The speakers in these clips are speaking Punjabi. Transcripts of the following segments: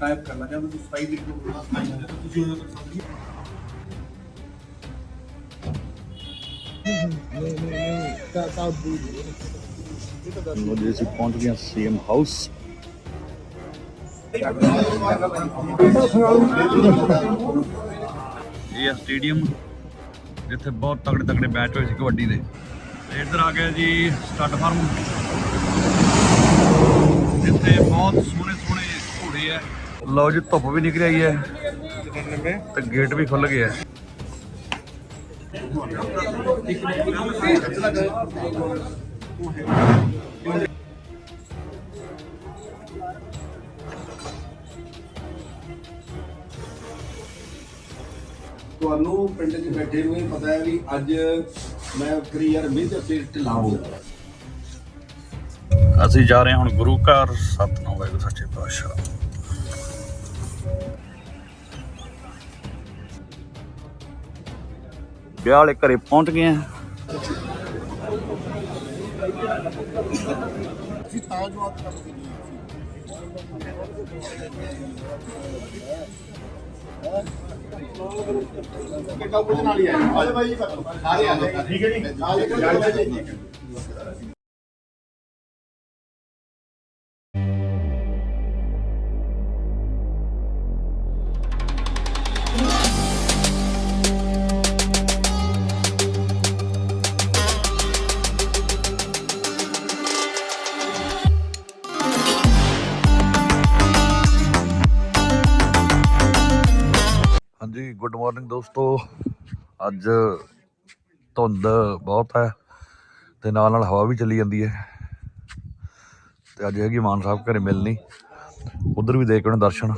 ਟਾਈਪ ਕਰ ਜਾਂ ਤੁਸੀਂ ਸਫ਼ਾਈ ਲਿਖ ਲਓ ਤੁਸੀਂ ਉਹਦੇ ਤੋਂ ਸਮਝੀ ਲੋ ਜੀ ਅਸੀਂ ਪਹੁੰਚ ਗਏ ਸੀਐਮ ਹਾਊਸ ਇਹ ਆ ਸਟੇਡੀਅਮ ਜਿੱਥੇ ਬਹੁਤ ਤਗੜੇ ਤਗੜੇ ਮੈਚ ਹੋਏ ਸੀ ਕਬੱਡੀ ਦੇ। ਤੇ ਇੱਧਰ ਆ ਗਿਆ ਜੀ ਸਟੱਡ ਫਾਰਮ ਜਿੱਥੇ ਬਹੁਤ ਸੋਹਣੇ ਸੋਹਣੇ ਘੋੜੇ ਆ। ਲਓ ਜੀ, ਧੁੱਪ ਵੀ ਨਿਕਲ ਆਈ ਹੈ। ਤੇ ਗੇਟ ਵੀ ਖੁੱਲ ਗਿਆ। ਤੁਹਾਨੂੰ ਪਿੰਡ 'ਚ ਬੈਠੇ ਨੂੰ ਇਹ ਪਤਾ ਹੈ ਵੀ ਅੱਜ ਮੈਂ ਕਰੀਅਰ ਮੇਜਰ ਤੇ ਢਿੱਲਾ ਅਸੀਂ ਜਾ ਰਹੇ ਹਾਂ ਹੁਣ ਗੁਰੂ ਘਰ, ਸਤਨਾਮ ਵਾਹਿਗੁਰੂ, ਸੱਚੇ ਪਾਤਸ਼ਾਹ। ਵਿਆਹ ਵਾਲੇ ਘਰੇ ਪਹੁੰਚ ਗਏ ਆ ਕਿੱਡਾ ਕੁਝ ਨਾਲ ਹੀ ਆਇਆ ਆਜੋ ਬਾਈ ਜੀ ਸਾਰੇ ਆ ਠੀਕ ਹੈ ਜੀ। ਹਾਂਜੀ ਗੁੱਡ ਮਾਰਨਿੰਗ ਦੋਸਤੋ। ਅੱਜ ਧੁੰਦ ਬਹੁਤ ਹੈ ਤੇ ਨਾਲ ਨਾਲ ਹਵਾ ਵੀ ਚੱਲੀ ਜਾਂਦੀ ਹੈ। ਤੇ ਅੱਜ ਹੈਗੀ ਮਾਨ ਸਾਹਿਬ ਘਰੇ ਮਿਲਣੀ। ਉਧਰ ਵੀ ਦੇ ਕੇ ਉਹਨਾਂ ਦਰਸ਼ਨ।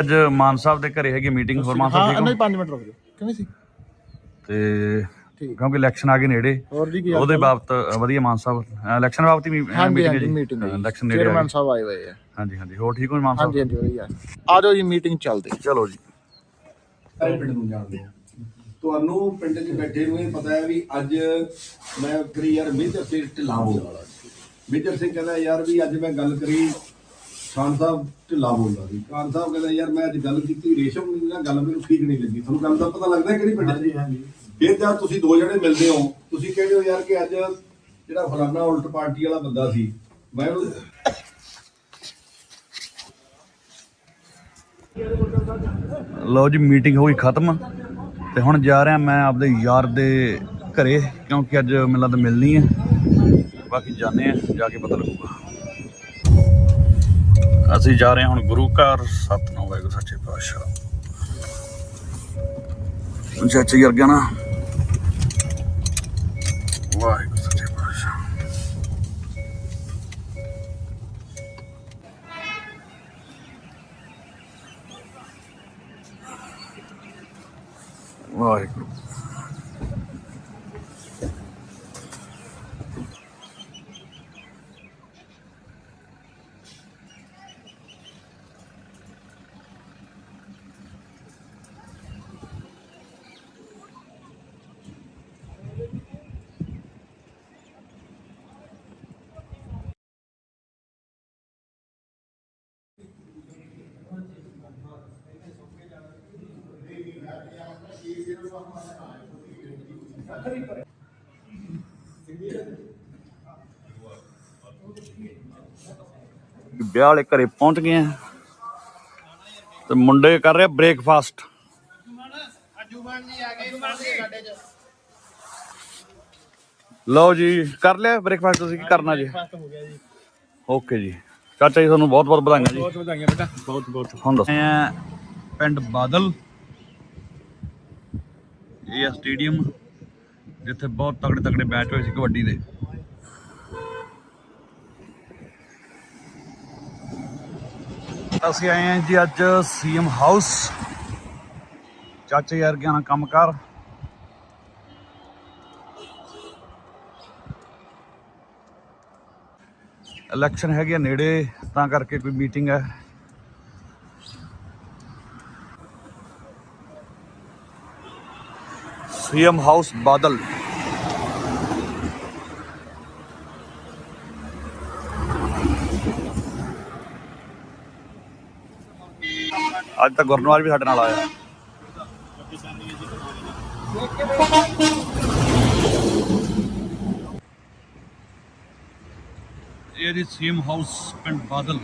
ਅੱਜ ਮਾਨ ਸਾਹਿਬ ਦੇ ਘਰੇ ਹੈਗੀ ਮੀਟਿੰਗ ਹੋਰ ਮਾਨ ਸਾਹਿਬ ਠੀਕ ਹੋ? 5 ਮਿੰਟ ਰੁਕ ਜਾਓ। ਕਿਵੇਂ ਸੀ? ਤੇ ਕਿਉਂਕਿ ਇਲੈਕਸ਼ਨ ਆ ਗਏ ਨੇੜੇ। ਹੋਰ ਜੀ ਕੀ ਉਹਦੇ ਬਾਬਤ ਵਧੀਆ ਮਾਨ ਸਾਹਿਬ ਇਲੈਕਸ਼ਨ ਬਾਬਤ ਹੀ ਮੀਟਿੰਗ ਹੈ ਜੀ। ਮੀਟਿੰਗ ਇਲੈਕਸ਼ਨ ਨੇੜੇ ਆ ਚੇਅਰਮੈਨ। ਸਾਹਿਬ ਆਏ ਹੋਏ ਆ। ਹਾਂਜੀ ਹਾਂਜੀ ਹੋਰ ਠੀਕ ਹੋ ਮਾਨ ਸਾਹਿਬ? ਹਾਂਜੀ ਹਾਂਜੀ ਵਧੀਆ। ਆ ਜਾਓ ਜੀ ਮੀਟਿੰਗ ਚੱਲਦੇ ਚਲੋ ਜੀ। ਸਾਰੇ ਪਿੰਡ ਨੂੰ ਜਾਣਦੇ ਆ। ਤੁਹਾਨੂੰ ਪਿੰਡ 'ਚ ਬੈਠੇ ਨੂੰ ਇਹ ਪਤਾ ਹੈ ਵੀ ਅੱਜ ਮੈਂ ਕਰੀਅਰ ਮੇਜਰ ਤੇ ਢਿੱਲਾ ਹੋ ਮੇਜਰ ਸਿੰਘ ਕਹਿੰਦਾ ਯਾਰ ਵੀ ਅੱਜ ਮੈਂ ਗੱਲ ਕਰੀ ਖਾਨ ਸਾਹਿਬ ਢਿੱਲਾ ਬੋਲਦਾ ਸੀ ਖਾਨ ਸਾਹਿਬ ਕਹਿੰਦਾ ਯਾਰ ਮੈਂ ਅੱਜ ਗੱਲ ਕੀਤੀ ਰੇਸ਼ਮ ਨੂੰ ਨਾ ਗੱਲ ਮੈਨੂੰ ਠੀਕ ਨਹੀਂ ਲੱਗੀ। ਤੁਹਾਨੂੰ ਗੱਲ ਦਾ ਪਤਾ ਲੱਗਦਾ ਕਿਹੜੀ ਪਿੰਡ 'ਚ? ਹਾਂਜੀ। ਫਿਰ ਜਦ ਤੁਸੀਂ ਦੋ ਜਣੇ ਮਿਲਦੇ ਹੋ, ਤੁਸੀਂ ਕਹਿੰਦੇ ਹੋ ਯਾਰ ਕਿ ਅੱਜ ਜਿਹੜਾ ਫਲਾਨਾ ਉਲਟ ਪਾਰਟੀ ਵਾਲਾ ਬੰਦਾ ਸੀ, ਮੈਂ ਉਹਨੂੰ ਲਓ ਜੀ, ਮੀਟਿੰਗ ਹੋ ਗਈ ਖਤਮ ਤੇ ਹੁਣ ਜਾ ਰਿਹਾ ਮੈਂ ਆਪਦੇ ਯਾਰ ਦੇ ਘਰੇ, ਕਿਉਂਕਿ ਅੱਜ ਮੈਨੂੰ ਲੱਗਦਾ ਮਿਲਣੀ ਹੈ। ਬਾਕੀ ਜਾਣੇ ਆ ਜਾ ਕੇ ਪਤਾ ਲੱਗੂਗਾ। ਅਸੀਂ ਜਾ ਰਹੇ ਹਾਂ ਹੁਣ ਗੁਰੂ ਘਰ, ਸਤਨਾਮ ਵਾਹਿਗੁਰੂ, ਸੱਚੇ ਪਾਤਸ਼ਾਹ। ਚਾਚੇ ਯਾਰ ਗਿਆ ਨਾ ਵਾਹਿਗੁਰੂ ਸੱਚੇ ਪਾਤਸ਼ਾਹ ਵਾਹਿਗੁਰੂ ਵਿਆਹ ਵਾਲੇ ਘਰੇ ਪਹੁੰਚ ਗਏ ਆ। ਤੇ ਮੁੰਡੇ ਕਰ ਰਹੇ ਬ੍ਰੇਕਫਾਸਟ ਲਓ ਜੀ ਕਰ ਲਿਆ ਬ੍ਰੇਕਫਾਸਟ ਤੁਸੀਂ ਕੀ ਕਰਨਾ ਜੀ? ਓਕੇ ਜੀ। ਚਾਚਾ ਜੀ ਤੁਹਾਨੂੰ ਬਹੁਤ ਬਹੁਤ ਵਧਾਈਆਂ ਜੀ। ਬਹੁਤ ਵਧਾਈਆਂ ਬੇਟਾ। ਬਹੁਤ ਬਹੁਤ। ਹੁਣ ਦੱਸੋ। ਆ ਪਿੰਡ ਬਾਦਲ। ਇਹ ਆ ਸਟੇਡੀਅਮ ਜਿੱਥੇ ਬਹੁਤ ਤਗੜੇ ਤਗੜੇ ਮੈਚ ਹੋਏ ਸੀ ਕਬੱਡੀ ਦੇ। ਅਸੀਂ ਆਏ ਹਾਂ ਜੀ ਅੱਜ ਸੀਐਮ ਹਾਊਸ। ਚਾਚੇ ਯਾਰ ਗਿਆ ਨਾ ਕੰਮਕਾਰ ਇਲੈਕਸ਼ਨ ਹੈਗੇ ਆ ਨੇੜੇ, ਤਾਂ ਕਰਕੇ ਕੋਈ ਮੀਟਿੰਗ ਹੈ। CM house Badal. ਅੱਜ ਤਾਂ ਗੁਰਨਵਾਜ ਵੀ ਸਾਡੇ ਨਾਲ ਆਇਆ। ਇਹ ਦੀ ਸੀਮ ਹਾਊਸ ਪਿੰਡ ਬਾਦਲ।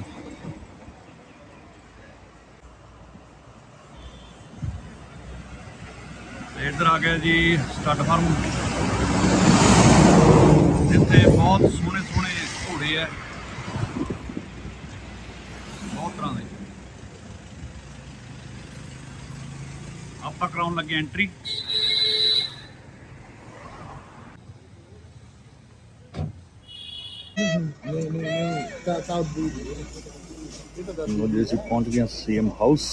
ਇੱਧਰ ਆ ਗਿਆ ਜੀ ਸਟੱਡ ਫਾਰਮ। ਜਿੱਥੇ ਬਹੁਤ ਸੋਹਣੇ ਸੋਹਣੇ ਘੋੜੇ ਐ ਬਹੁਤ ਤਰ੍ਹਾਂ ਦੇ ਆਪਾਂ ਕਰਾਉਣ ਲੱਗੇ ਐਂਟਰੀ ਲੋ ਜੀ ਅਸੀਂ ਪਹੁੰਚ ਗਏ ਸੀਐਮ ਹਾਊਸ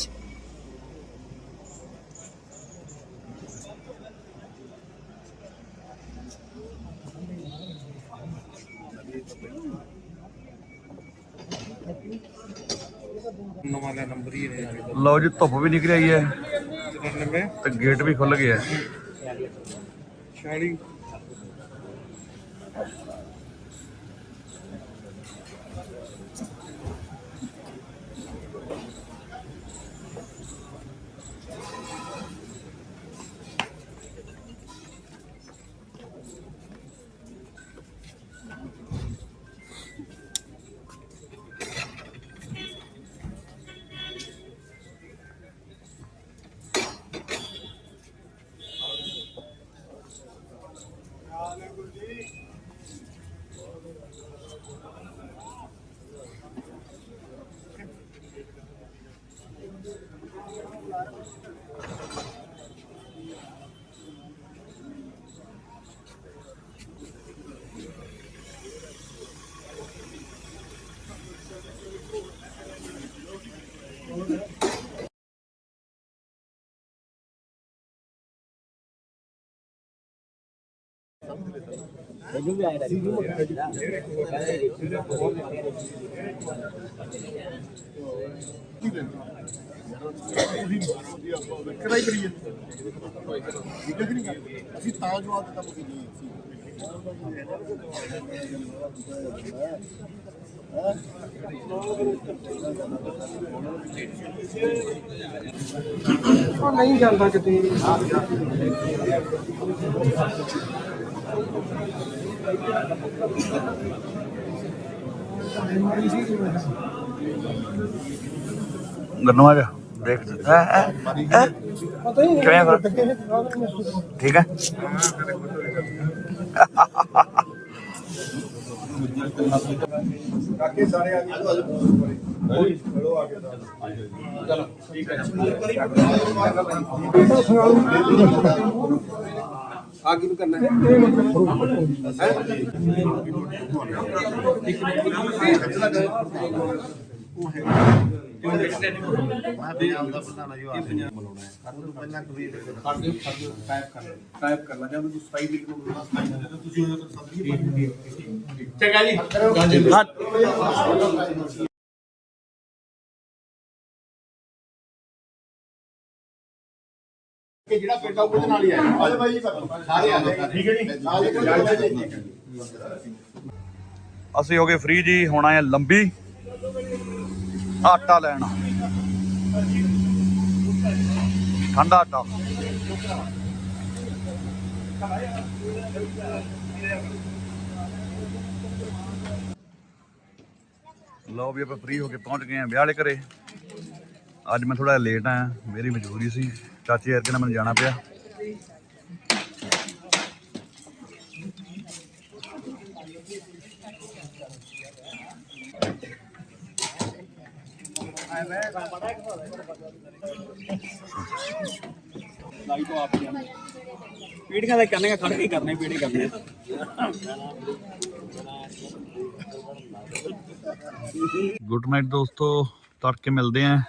ਨਵਾਂ ਦਾ ਨੰਬਰ ਹੀ ਹੈ। ਲਓ ਜੀ ਧੁੱਪ ਵੀ ਨਿਕਲ ਆਈ ਹੈ। 94 ਤੇ ਗੇਟ ਵੀ ਖੁੱਲ ਗਿਆ। 46 ਅਸੀਂ ਤਾਂ ਜਵਾਬ ਦਿੱਤਾ ਤੁਸੀਂ ਨਹੀਂ ਸੀ ਉਹ ਨਹੀਂ ਜਾਂਦਾ ਕਿਤੇ। ਦੇਖ। ਹੈ ਪਤਾ ਹੀ ਕਿਵੇਂ? ਨਹੀਂ ਠੀਕ ਹੈ। ਕਾਕੇ ਸਾਰੇ ਆ ਗਏ। ਚਲੋ ਆ ਕੇ ਆ ਕੀ ਕਰਨਾ ਹੈ? ਟਾਈਪ ਕਰ ਟਾਈਪ ਕਰ ਲਾ ਜਦੋਂ ਤੂੰ ਸਫ਼ਾਈ ਲਿਖ ਲਓ ਸਫ਼ਾਈ ਨਾ ਦੇ ਤੁਸੀਂ ਉਹਦੇ ਤੋਂ ਸਬਜ਼ੀ ਚੰਗਾ ਜੀ। ਕਿ ਜਿਹੜਾ ਪਿੰਡ ਆ ਉਹਦੇ ਨਾਲ ਹੀ ਆ। ਆਜੋ ਬਾਈ ਜੀ ਸਾਰੇ ਆ ਜਾਏਗਾ ਠੀਕ ਹੈ ਜੀ? ਨਾਲ ਹੀ ਅਸੀਂ ਹੋ ਗਏ ਫ੍ਰੀ ਜੀ ਹੁਣ ਆਏ ਲੰਬੀ। ਆਟਾ ਲੈਣ ਠੰਡਾ ਆਟਾ ਲਓ ਵੀ ਆਪਾਂ ਫ੍ਰੀ ਹੋ ਕੇ ਪਹੁੰਚ ਗਏ ਆ ਵਿਆਹ ਵਾਲੇ ਘਰੇ ਅੱਜ ਮੈਂ ਥੋੜਾ ਲੇਟ ਆਇਆ ਮੇਰੀ ਮਜਬੂਰੀ ਸੀ ਚਾਚੀ ਯਾਰ ਨਾਲ ਮੈਨੂੰ ਜਾਣਾ ਪਿਆ ਪੀੜੀਆਂ ਦੇ ਕਰਨੇ ਖੜ ਕੇ ਕਰਨੇ ਪੀੜੀ ਕਰਨੇ ਗੁੱਡ ਨਾਈਟ ਦੋਸਤੋ ਤੜਕੇ ਮਿਲਦੇ ਆਂ।